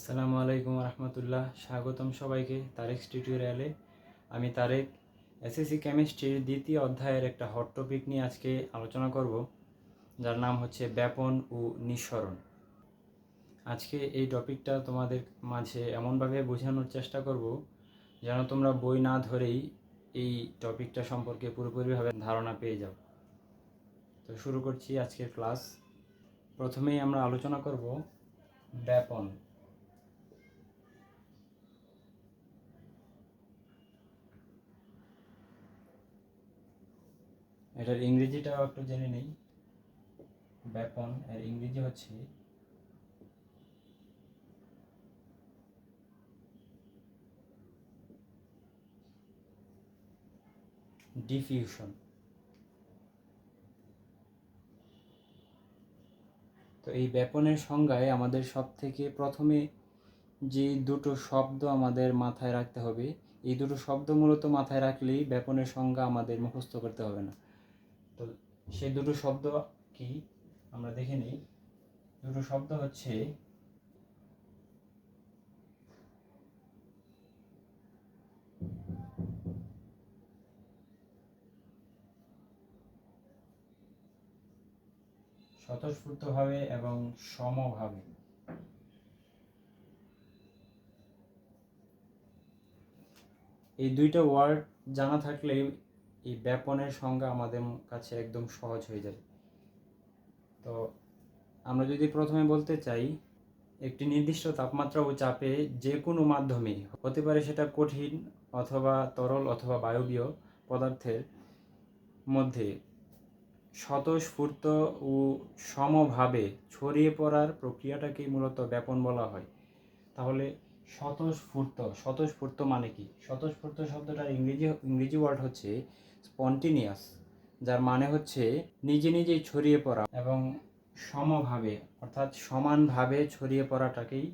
আসসালামু আলাইকুম রহমতুল্লাহ। স্বাগতম সবাইকে তারেক টিউটোরিয়ালে। আমি তারেক, এসএসসি কেমিস্ট্রির দ্বিতীয় অধ্যায়ের একটা হট টপিক নিয়ে আজকে আলোচনা করব, যার নাম হচ্ছে ব্যাপন ও নিঃসরণ। আজকে এই টপিকটা তোমাদের মাঝে এমনভাবে বোঝানোর চেষ্টা করব, যেন তোমরা বই না ধরেই এই টপিকটা সম্পর্কে পুরোপুরিভাবে ধারণা পেয়ে যাও। তো শুরু করছি আজকের ক্লাস। প্রথমেই আমরা আলোচনা করব ব্যাপন। এটার ইংরেজিটাও একটু জেনে নেই। ব্যাপন এর ইংরেজি হচ্ছে ডিফিউশন। তো এই ব্যাপনের সংজ্ঞায় আমাদের সব থেকে প্রথমে যে দুটো শব্দ আমাদের মাথায় রাখতে হবে, এই দুটো শব্দ মূলত মাথায় রাখলেই ব্যাপনের সংজ্ঞা আমাদের মুখস্থ করতে হবে না। তো সেই দুটো শব্দ কি? আমরা দেখে নিই। দুটো শব্দ হচ্ছে স্বতঃস্ফূর্তভাবে এবং সমভাবে। এই দুইটা ওয়ার্ড জানা থাকলে এই ব্যাপনের সংজ্ঞা আমাদের কাছে একদম সহজ হয়ে যাবে তো আমরা যদি প্রথমে বলতে চাই, একটি নির্দিষ্ট তাপমাত্রা ও চাপে যে কোনো মাধ্যমে হতে পারে সেটা কঠিন অথবা তরল অথবা বায়বীয় পদার্থের মধ্যে স্বতঃস্ফূর্ত ও সমভাবে ছড়িয়ে পড়ার প্রক্রিয়াটাকেই মূলত ব্যাপন বলা হয়। তাহলে স্বতঃস্ফূর্ত স্বতঃস্ফূর্ত মানে কি? স্বতঃস্ফূর্ত শব্দটার ইংরেজি ইংরেজি ওয়ার্ড হচ্ছে স্পন্টিনিয়াস যার মানে হচ্ছে নিজে নিজেই ছড়িয়ে পড়া এবং সমভাবে, অর্থাৎ সমানভাবে ছড়িয়ে পড়াটাকেই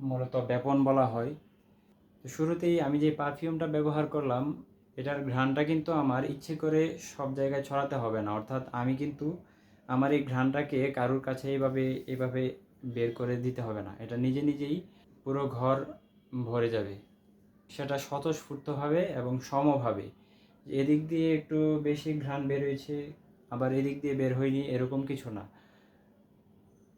মূলত ব্যাপন বলা হয়। তো শুরুতেই আমি যে পারফিউমটা ব্যবহার করলাম, এটার ঘ্রাণটা কিন্তু আমার ইচ্ছে করে সব জায়গায় ছড়াতে হবে না। অর্থাৎ আমি কিন্তু আমার এই ঘ্রাণটাকে কারোর কাছে এইভাবে এভাবে বের করে দিতে হবে না। এটা নিজে নিজেই পুরো ঘর ভরে যাবে। সেটা স্বতঃস্ফূর্তভাবে এবং সমভাবে। এদিক দিয়ে একটু বেশি ঘ্রাণ বের হয়েছে, আবার এদিক দিয়ে বের হয়নি, এরকম কিছু না।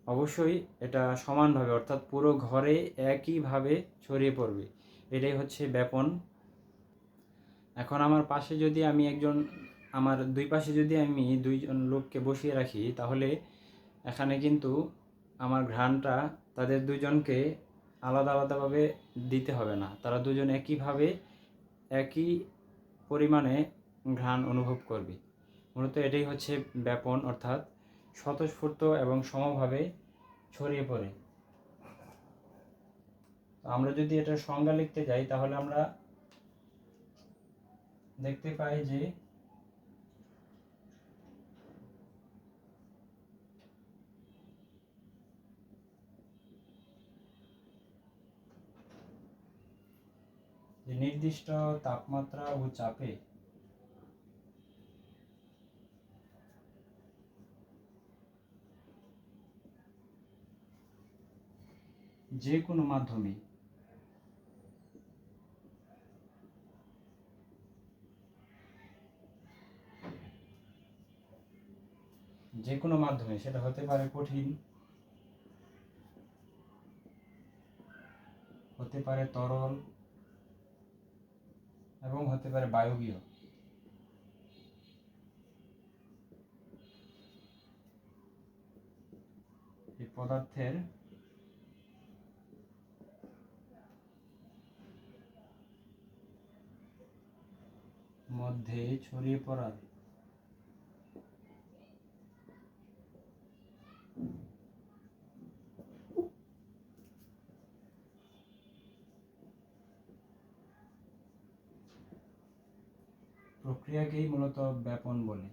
অবশ্যই এটা সমানভাবে, অর্থাৎ পুরো ঘরে একইভাবে ছড়িয়ে পড়বে। এটাই হচ্ছে ব্যাপন। এখন আমার পাশে যদি আমি একজন, আমার দুই পাশে যদি আমি দুইজন লোককে বসিয়ে রাখি, তাহলে এখানে কিন্তু আমার ঘ্রাণটা তাদের দুজনকে আলাদা আলাদাভাবে দিতে হবে না। তারা দুজন একইভাবে একই পরিমাণে ঘ্রাণ অনুভব করবে। মূলত এটাই হচ্ছে ব্যাপন, অর্থাৎ স্বতঃস্ফূর্ত এবং সমভাবে ছড়িয়ে পড়ে। আমরা যদি এটার সংজ্ঞা লিখতে যাই, তাহলে আমরা দেখতে পাই যে যে নির্দিষ্ট তাপমাত্রা ও চাপে যে কোনো মাধ্যমে যে কোনো মাধ্যমে, সেটা হতে পারে কঠিন, হতে পারে তরল এবং হতে পারে বায়বীয়। এই পদার্থের মধ্যে ছড়িয়ে পড়ার প্রক্রিয়াকেই মূলত ব্যাপন বলে।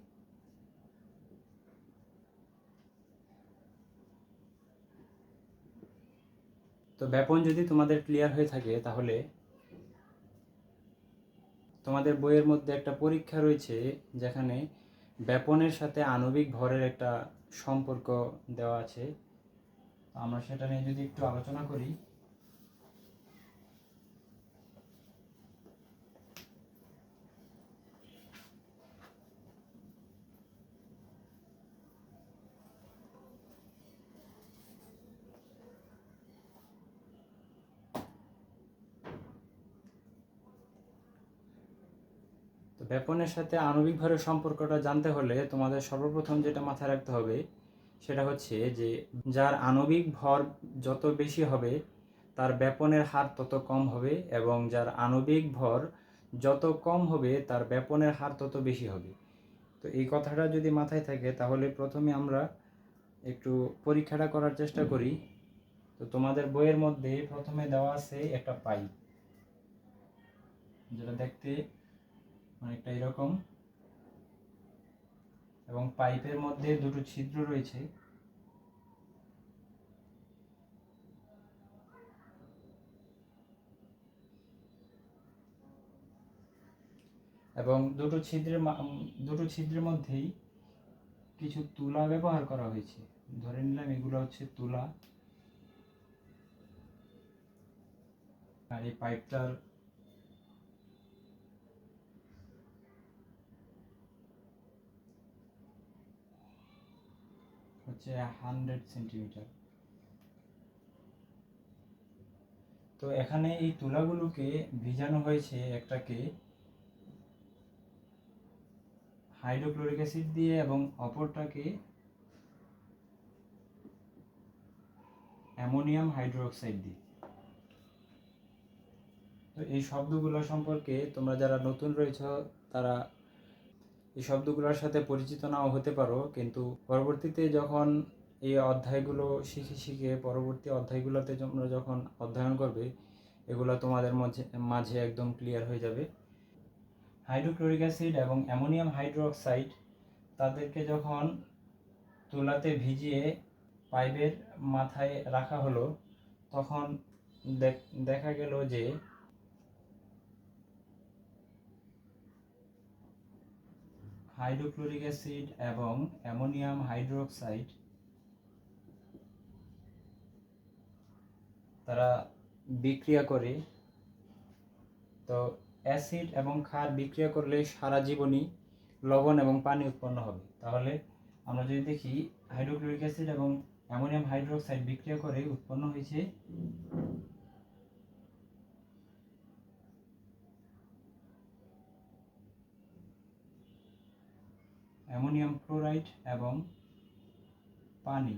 তো ব্যাপন যদি তোমাদের ক্লিয়ার হয়ে থাকে, তাহলে তোমাদের বইয়ের মধ্যে একটা পরীক্ষা রয়েছে, যেখানে ব্যাপনের সাথে আণবিক ভরের একটা সম্পর্ক দেওয়া আছে। আমরা সেটা নিয়ে যদি একটু আলোচনা করি ব্যাপনের সাথে আণবিক ভরের সম্পর্কটা জানতে হলে তোমাদের সর্বপ্রথম যেটা মাথায় রাখতে হবে, সেটা হচ্ছে যে যার আণবিক ভর যত বেশি হবে, তার ব্যাপনের হার তত কম হবে এবং যার আণবিক ভর যত কম হবে, তার ব্যাপনের হার তত বেশি হবে। তো এই কথাটা যদি মাথায় থাকে, তাহলে প্রথমে আমরা একটু পরীক্ষাটা করার চেষ্টা করি। তো তোমাদের বইয়ের মধ্যে প্রথমে দেওয়া আছে একটা পাইপ যেটা দেখতে অনেকটা এরকম। এবং পাইপের মধ্যে দুটো ছিদ্র রয়েছে। এবং দুটো ছিদ্রের দুটো ছিদ্রের মধ্যেই কিছু তুলা ব্যবহার করা হয়েছে। ধরে নিলাম এগুলো হচ্ছে তুলা। আর এই পাইপটার হচ্ছে হান্ড্রেড সেন্টিমিটার তো এখানে এই তুলাগুলোকে ভিজানো হয়েছে একটাকে হাইড্রোক্লোরিক অ্যাসিড দিয়ে এবং অপরটাকে অ্যামোনিয়াম হাইড্রোক্সাইড দিয়ে। তো এই শব্দগুলো সম্পর্কে তোমরা যারা নতুন রয়েছ, তারা এই শব্দগুলোর সাথে পরিচিত নাও হতে পারো, কিন্তু পরবর্তীতে যখন এই অধ্যায়গুলো শিখে শিখে পরবর্তী অধ্যায়গুলোতে তোমরা যখন অধ্যয়ন করবে, এগুলো তোমাদের মাঝে মাঝে একদম ক্লিয়ার হয়ে যাবে। হাইড্রোক্লোরিক অ্যাসিড এবং অ্যামোনিয়াম হাইড্রোক্সাইড তাদেরকে যখন তুলাতে ভিজিয়ে পাইপের মাথায় রাখা হলো, তখন দেখ- দেখা গেল যে হাইড্রোক্লোরিক অ্যাসিড এবং অ্যামোনিয়াম হাইড্রোক্সাইড তারা বিক্রিয়া করে। তো অ্যাসিড এবং ক্ষার বিক্রিয়া করলে সারা জীবনই লবণ এবং পানি উৎপন্ন হবে। তাহলে আমরা যদি দেখি, হাইড্রোক্লোরিক অ্যাসিড এবং অ্যামোনিয়াম হাইড্রোক্সাইড বিক্রিয়া করে উৎপন্ন হয়েছে অ্যামোনিয়াম ক্লোরাইড এবং পানি।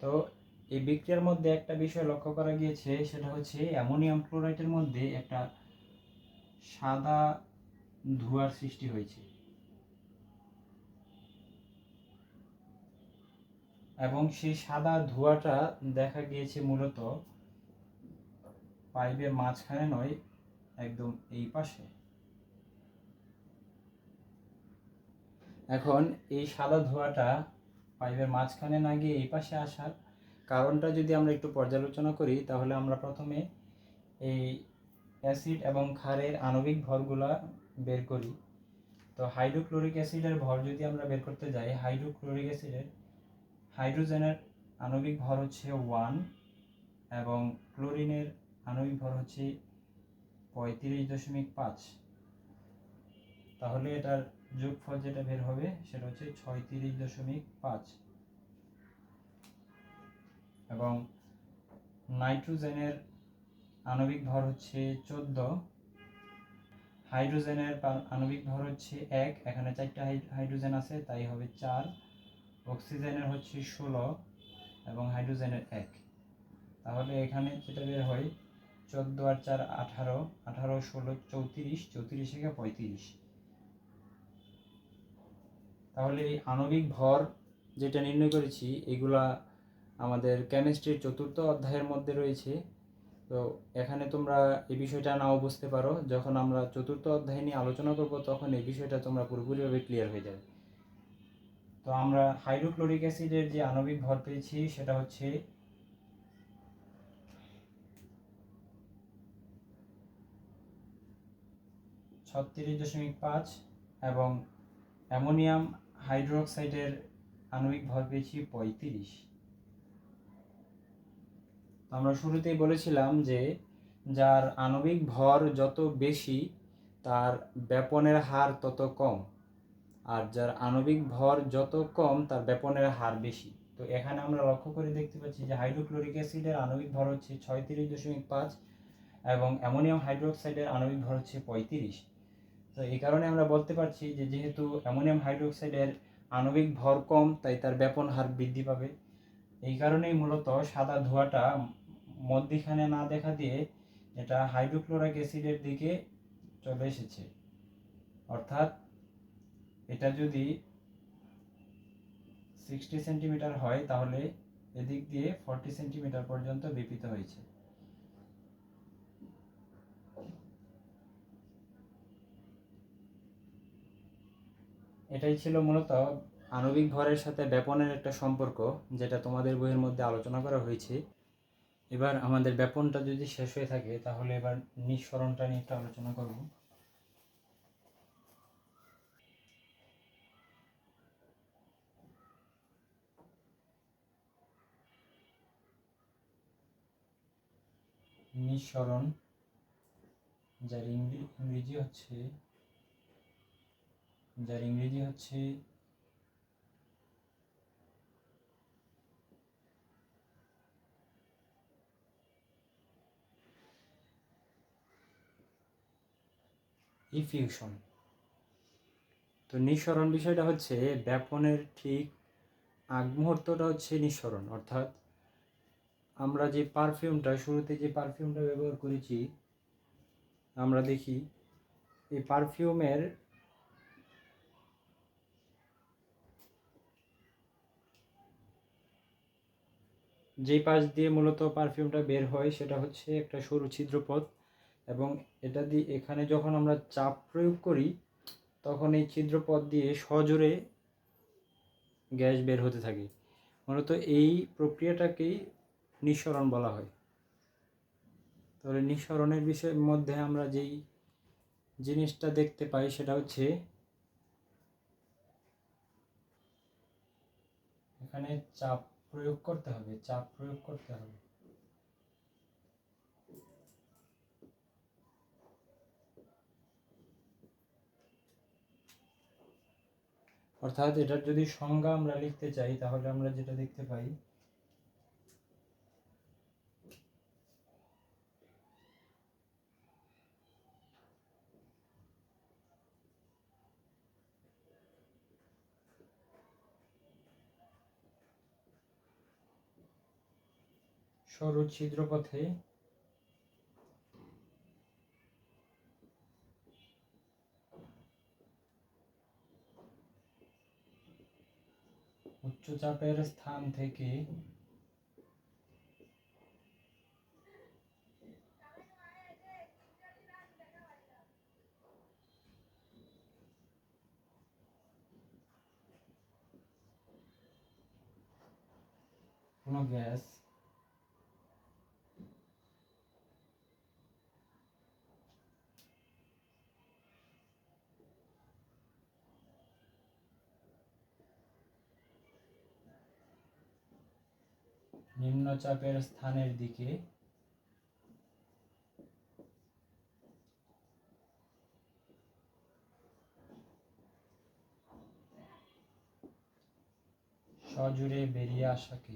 তো এই বিক্রিয়ার মধ্যে একটা বিষয় লক্ষ্য করা গিয়েছে, সেটা হচ্ছে অ্যামোনিয়াম ক্লোরাইডের মধ্যে একটা সাদা ধোঁয়ার সৃষ্টি হয়েছে। এবং সেই সাদা ধোঁয়াটা দেখা গিয়েছে মূলত পাইপের মাঝখানে নয়, একদম এই পাশে। এখন এই সাদা ধোঁয়াটা পাইপের মাঝখানে না গিয়ে এই পাশে আসার কারণটা যদি আমরা একটু পর্যালোচনা করি, তাহলে আমরা প্রথমে এই অ্যাসিড এবং ক্ষারের আণবিক ভরগুলা বের করি। তো হাইড্রোক্লোরিক অ্যাসিডের ভর যদি আমরা বের করতে যাই, হাইড্রোক্লোরিক অ্যাসিডের হাইড্রোজেনের আণবিক ভর হচ্ছে ওয়ান এবং ক্লোরিনের আণবিক ভর হচ্ছে পঁয়ত্রিশ দশমিক পাঁচ। তাহলে এটার যোগফল যেটা বের হবে সেটা হচ্ছে ছয়ত্রিশ দশমিক পাঁচ। এবং নাইট্রোজেনের আণবিক ভর হচ্ছে চোদ্দ। হাইড্রোজেনের আণবিক ভর হচ্ছে এক। এখানে চারটা হাই- হাইড্রোজেন আছে, তাই হবে চার। অক্সিজেনের হচ্ছে ষোলো এবং হাইড্রোজেনের এক। তাহলে এখানে যেটা বের হয় চোদ্দ আর চার আঠারো আঠারো, ষোলো, চৌত্রিশ চৌত্রিশ থেকে পঁয়ত্রিশ। তাহলে এই আণবিক ভর যেটা নির্ণয় করেছি, এগুলা আমাদের কেমিস্ট্রির চতুর্থ অধ্যায়ের মধ্যে রয়েছে। তো এখানে তোমরা এই বিষয়টা নাও বুঝতে পারো। যখন আমরা চতুর্থ অধ্যায় নিয়ে আলোচনা করব, তখন এই বিষয়টা তোমরা পুরোপুরিভাবে ক্লিয়ার হয়ে যাবে। তো আমরা হাইড্রোক্লোরিক অ্যাসিডের যে আণবিক ভর পেয়েছি, সেটা হচ্ছে ছত্রিশ দশমিক পাঁচ এবং অ্যামোনিয়াম হাইড্রোক্সাইডের আণবিক ভর পেয়েছি পঁয়ত্রিশ। আমরা শুরুতেই বলেছিলাম যে যার আণবিক ভর যত বেশি, তার ব্যাপনের হার তত কম। আর যার আণবিক ভর যত কম, তার ব্যাপনের হার বেশি। তো এখানে আমরা লক্ষ্য করে দেখতে পাচ্ছি যে হাইড্রোক্লোরিক অ্যাসিডের আণবিক ভর হচ্ছে ছয়ত্রিশ দশমিক পাঁচ এবং অ্যামোনিয়াম হাইড্রোক্সাইডের আণবিক ভর হচ্ছে পঁয়ত্রিশ। তো এই কারণে আমরা বলতে পারছি যে যেহেতু অ্যামোনিয়াম হাইড্রোক্সাইডের আণবিক ভর কম, তাই তার ব্যাপন হার বৃদ্ধি পাবে। এই কারণেই মূলত সাদা ধোঁয়াটা মধ্যিখানে না দেখা দিয়ে এটা হাইড্রোক্লোরিক অ্যাসিডের দিকে চলে এসেছে। অর্থাৎ এটা যদি সিক্সটি সেন্টিমিটার হয়, তাহলে এদিক দিয়ে ফর্টি সেন্টিমিটার পর্যন্ত বিপিত হয়েছে। এটাই ছিল মূলত আণবিক ভরের সাথে ব্যাপনের একটা সম্পর্ক, যেটা তোমাদের বইয়ের মধ্যে আলোচনা করা হয়েছে। এবার আমাদের ব্যাপনটা যদি শেষ হয়ে থাকে, তাহলে এবার নিঃসরণটা নিয়ে একটু আলোচনা করব। নিঃসরণ, যার ইংরে- ইংরেজি হচ্ছে যার ইংরেজি হচ্ছে ইফিউশন তো নিঃসরণ বিষয়টা হচ্ছে ব্যাপনের ঠিক আগ মুহূর্তটা হচ্ছে নিঃসরণ। অর্থাৎ আমরা যে পারফিউমটা শুরুতে যে পারফিউমটা ব্যবহার করেছি, আমরা দেখি এই পারফিউমের যেই পাশ দিয়ে মূলত পারফিউমটা বের হয় সেটা হচ্ছে একটা সরু ছিদ্রপথ এবং এটা দিয়ে এখানে যখন আমরা চাপ প্রয়োগ করি, তখন এই ছিদ্রপথ দিয়ে সজোরে গ্যাস বের হতে থাকে। মূলত এই প্রক্রিয়াটাকেই নিঃসরণ বলা হয়। তাহলে নিঃসরণের বিষয়ের মধ্যে আমরা যেই জিনিসটা দেখতে পাই সেটা হচ্ছে, এখানে চাপ প্রয়োগ করতে হবে, চাপ প্রয়োগ করতে হবে। অর্থাৎ এটার যদি সংজ্ঞা আমরা লিখতে চাই, তাহলে আমরা যেটা দেখতে পাই সরু ছিদ্রপথে উচ্চচাপের স্থান থেকে কোনো গ্যাস নিম্নচাপের স্থানের দিকে সজোরে বেরিয়ে আসাকে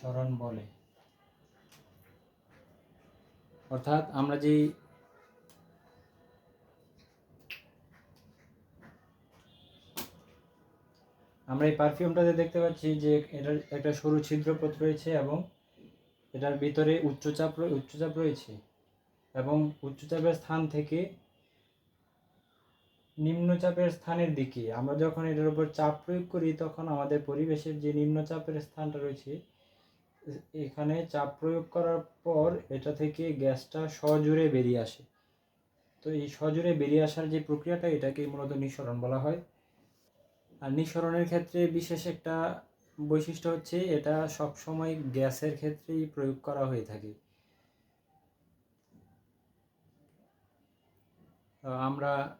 নিঃসরণ বলে। অর্থাৎ আমরা যেই আমরা এই পারফিউমটাতে দেখতে পাচ্ছি যে এটার একটা সরু ছিদ্রপথ রয়েছে এবং এটার ভিতরে উচ্চচাপ উচ্চচাপ রয়েছে এবং উচ্চচাপের স্থান থেকে নিম্নচাপের স্থানের দিকে আমরা যখন এটার উপর চাপ প্রয়োগ করি তখন আমাদের পরিবেশের যে নিম্নচাপের স্থানটা রয়েছে এখানে চাপ প্রয়োগ করার পর এটা থেকে গ্যাসটা সজোরে বেরিয়ে আসে। তো এই সজোরে বেরিয়ে আসার যে প্রক্রিয়াটা এটাকে মূলত নিঃসরণ বলা হয়। আর নিঃসরণের ক্ষেত্রে বিশেষ একটা বৈশিষ্ট্য হচ্ছে, এটা সবসময় গ্যাসের ক্ষেত্রেই প্রয়োগ করা হয়ে থাকে। আমরা,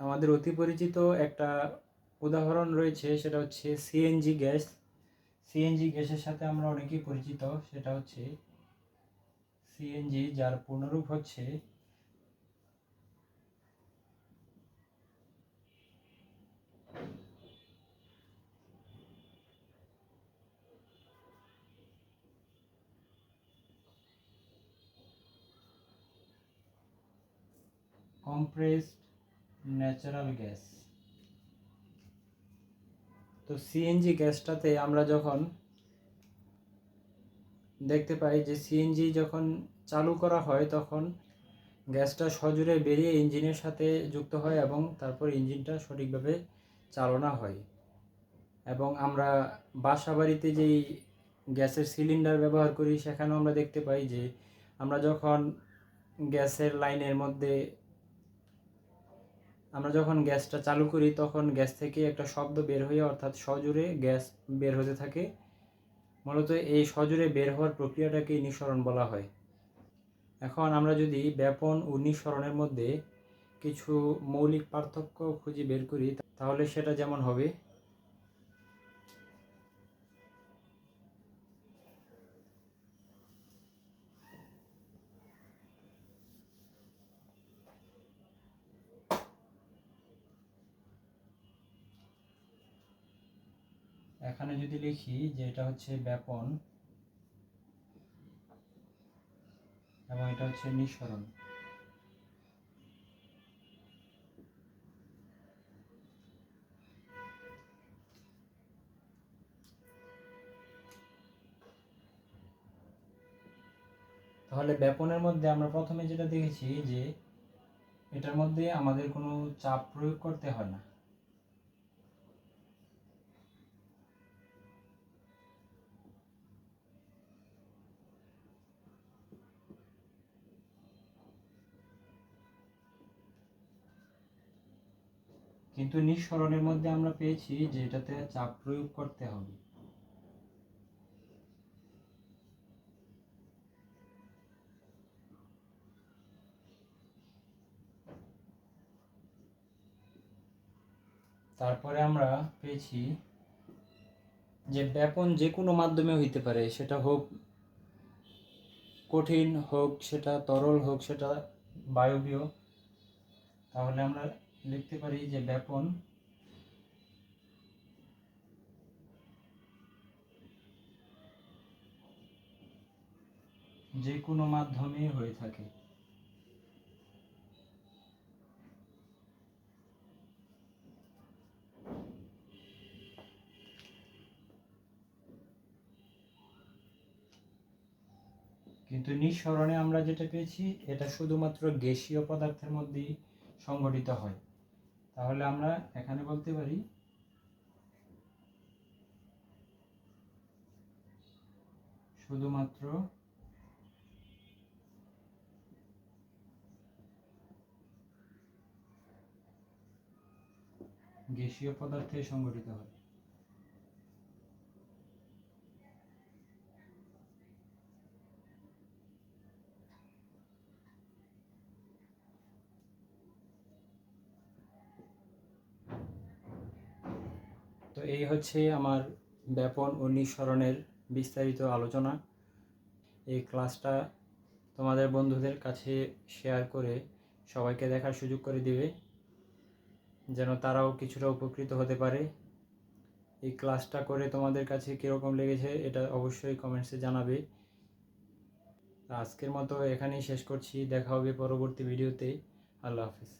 আমাদের অতি পরিচিত একটা উদাহরণ রয়েছে, সেটা হচ্ছে সিএনজি গ্যাস। সিএনজি গ্যাসের সাথে আমরা অনেকেই পরিচিত, সেটা হচ্ছে সিএনজি যার পূর্ণরূপ হচ্ছে compressed ন্যাচারাল গ্যাস তো সিএনজি গ্যাসটাতে আমরা যখন দেখতে পাই যে সিএনজি যখন চালু করা হয়, তখন গ্যাসটা সজোরে বেরিয়ে ইঞ্জিনের সাথে যুক্ত হয় এবং তারপর ইঞ্জিনটা সঠিকভাবে চালনা হয়। এবং আমরা বাসা বাড়িতে যেই গ্যাসের সিলিন্ডার ব্যবহার করি, সেখানেও আমরা দেখতে পাই যে আমরা যখন গ্যাসের লাইনের মধ্যে আমরা যখন গ্যাসটা চালু করি, তখন গ্যাস থেকে একটা শব্দ বের হয়ে অর্থাৎ সজোরে গ্যাস বের হতে থাকে। মূলত এই সজোরে বের হওয়ার প্রক্রিয়াটাকে নিঃসরণ বলা হয়। এখন আমরা যদি ব্যাপন ও নিঃসরণের মধ্যে কিছু মৌলিক পার্থক্য খুঁজে বের করি, তাহলে সেটা যেমন হবে এখানে যদি লিখি যে এটা হচ্ছে ব্যাপন এবং এটা হচ্ছে নিঃসরণ। তাহলে ব্যাপনের মধ্যে আমরা প্রথমে যেটা দেখেছি যে এটার মধ্যে আমাদের কোনো চাপ প্রয়োগ করতে হয় না। কিন্তু নিঃসরণের মধ্যে আমরা পেয়েছি যে এটাতে চাপ প্রয়োগ করতে হবে। তারপরে আমরা পেয়েছি যে ব্যাপন যে কোনো মাধ্যমে হইতে পারে, সেটা হোক কঠিন হোক, সেটা তরল হোক, সেটা বায়বীয়, তাহলে আমরা লিখতে পারি যে ব্যাপন। যে কোনো মাধ্যমে হয়ে থাকে। কিন্তু নিঃসরণে আমরা যেটা পেয়েছি, এটা শুধুমাত্র গ্যাসীয় পদার্থের মধ্যেই সংগঠিত হয়। তাহলে আমরা এখানে বলতে পারি শুধুমাত্র গ্যাসীয় পদার্থে সংগঠিত হয় তো এই হচ্ছে আমার ব্যাপন ও নিঃসরণের বিস্তারিত আলোচনা। এই ক্লাসটা তোমাদের বন্ধুদের কাছে শেয়ার করে সবাইকে দেখার সুযোগ করে দিবে, যেন তারাও কিছুটা উপকৃত হতে পারে। এই ক্লাসটা করে তোমাদের কাছে কীরকম লেগেছে এটা অবশ্যই কমেন্টসে জানাবে। আজকের মতো এখানেই শেষ করছি, দেখা হবে পরবর্তী ভিডিওতে আল্লাহ হাফিজ।